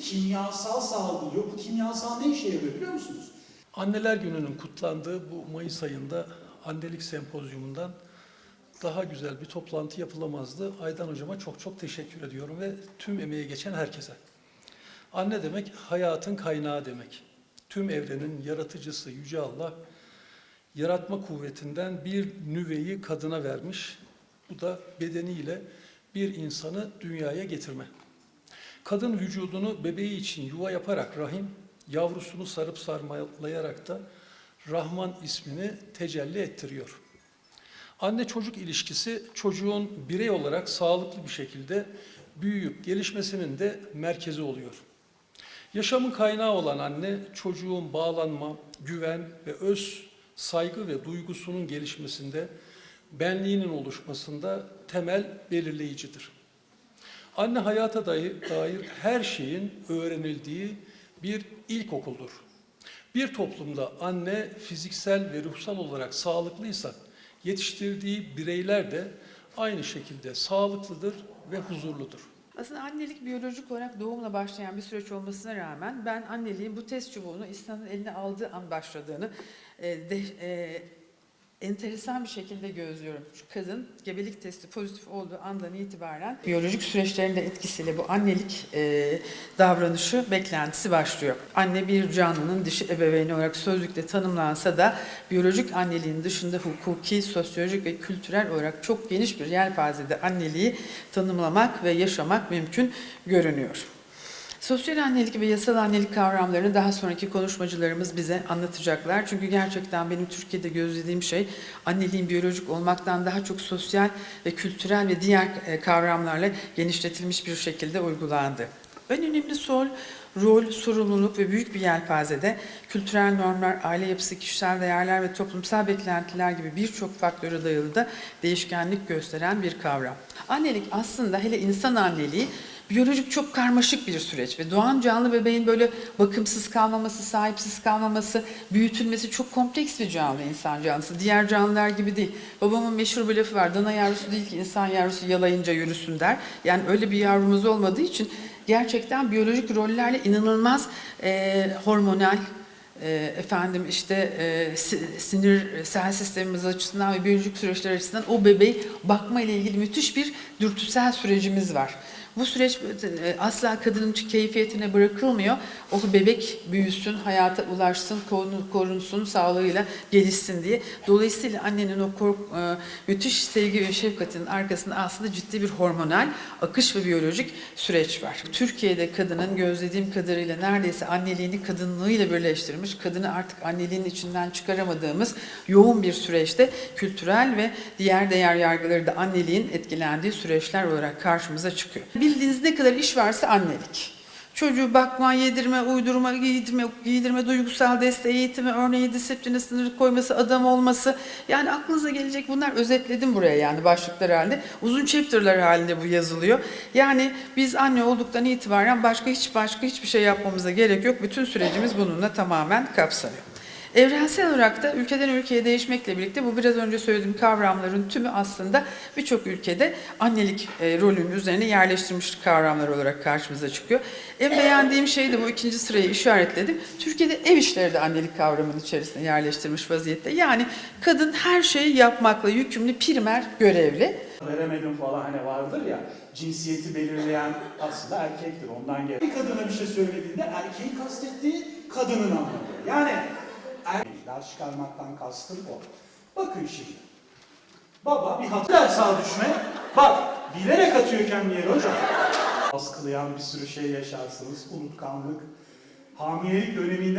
kimyasal salgılıyor. Bu kimyasal ne işe yarıyor biliyor musunuz? Anneler Günü'nün kutlandığı bu Mayıs ayında annelik sempozyumundan daha güzel bir toplantı yapılamazdı. Aydan Hocama çok çok teşekkür ediyorum ve tüm emeği geçen herkese. Anne demek hayatın kaynağı demek. Tüm evrenin yaratıcısı Yüce Allah yaratma kuvvetinden bir nüveyi kadına vermiş. Bu da bedeniyle bir insanı dünyaya getirme. Kadın vücudunu bebeği için yuva yaparak rahim, yavrusunu sarıp sarmalayarak da Rahman ismini tecelli ettiriyor. Anne çocuk ilişkisi çocuğun birey olarak sağlıklı bir şekilde büyüyüp gelişmesinin de merkezi oluyor. Yaşamın kaynağı olan anne çocuğun bağlanma, güven ve öz saygı ve duygusunun gelişmesinde, benliğinin oluşmasında temel belirleyicidir. Anne hayata dair, her şeyin öğrenildiği bir ilkokuldur. Bir toplumda anne fiziksel ve ruhsal olarak sağlıklıysa yetiştirdiği bireyler de aynı şekilde sağlıklıdır ve huzurludur. Aslında annelik biyolojik olarak doğumla başlayan bir süreç olmasına rağmen ben anneliğin bu test çubuğunu insanın eline aldığı an başladığını e, de, e, enteresan bir şekilde gözlüyorum. Şu kadın gebelik testi pozitif olduğu andan itibaren biyolojik süreçlerin de etkisiyle bu annelik e, davranışı, beklentisi başlıyor. Anne bir canlının dişi ebeveyni olarak sözlükte tanımlansa da biyolojik anneliğin dışında hukuki, sosyolojik ve kültürel olarak çok geniş bir yelpazede anneliği tanımlamak ve yaşamak mümkün görünüyor. Sosyal annelik ve yasal annelik kavramlarını daha sonraki konuşmacılarımız bize anlatacaklar. Çünkü gerçekten benim Türkiye'de gözlediğim şey anneliğin biyolojik olmaktan daha çok sosyal ve kültürel ve diğer e, kavramlarla genişletilmiş bir şekilde uygulandı. En önemli sol, rol, sorumluluk ve büyük bir yelpazede kültürel normlar, aile yapısı, kişisel değerler ve toplumsal beklentiler gibi birçok faktöre dayalı da değişkenlik gösteren bir kavram. Annelik aslında hele insan anneliği biyolojik çok karmaşık bir süreç ve doğan canlı bebeğin böyle bakımsız kalmaması, sahipsiz kalmaması, büyütülmesi çok kompleks bir canlı insan canlısı. Diğer canlılar gibi değil. Babamın meşhur bir lafı var. Dana yavrusu değil ki insan yavrusu yalayınca yürüsün der. Yani öyle bir yavrumuz olmadığı için gerçekten biyolojik rollerle inanılmaz e, hormonal, efendim işte e, si- sinir sel sistemimiz açısından ve biyolojik süreçler açısından o bebeği bakma ile ilgili müthiş bir dürtüsel sürecimiz var. Bu süreç e, asla kadının keyfiyetine bırakılmıyor. O bebek büyüsün, hayata ulaşsın, korun- korunsun, sağlığıyla gelişsin diye. Dolayısıyla annenin o kork, e, müthiş sevgi ve şefkatinin arkasında aslında ciddi bir hormonal akış ve biyolojik süreç var. Türkiye'de kadının gözlediğim kadarıyla neredeyse anneliğini kadınlığıyla birleştirmiş, kadını artık anneliğin içinden çıkaramadığımız yoğun bir süreçte kültürel ve diğer değer yargıları da anneliğin etkilendiği süreçler olarak karşımıza çıkıyor. Bildiğiniz ne kadar iş varsa annelik. Çocuğu bakma, yedirme, uydurma, giydirme, giydirme, duygusal desteği, eğitimi, örneği, disipline sınır koyması, adam olması. Yani aklınıza gelecek bunlar özetledim buraya yani başlıklar halinde. Uzun chapter'lar halinde bu yazılıyor. Yani biz anne olduktan itibaren başka hiç başka hiçbir şey yapmamıza gerek yok. Bütün sürecimiz bununla tamamen kapsanıyor. Evrensel olarak da ülkeden ülkeye değişmekle birlikte bu biraz önce söylediğim kavramların tümü aslında birçok ülkede annelik e, rolünün üzerine yerleştirilmiş kavramlar olarak karşımıza çıkıyor. En beğendiğim şey de bu ikinci sırayı işaretledim. Türkiye'de ev işleri de annelik kavramının içerisine yerleştirilmiş vaziyette. Yani kadın her şeyi yapmakla yükümlü primer görevli. Veremedim falan hani vardır ya cinsiyeti belirleyen aslında erkektir ondan gelen. Bir kadına bir şey söylediğinde erkeği kastettiği kadının anlamı. Yani erkekler çıkarmaktan kastım o. Bakın şimdi. Baba bir hata sağ düşme. Bak bilerek atıyor kendini yere hocam. Baskılayan bir sürü şey yaşarsınız. Unutkanlık. Hamilelik döneminde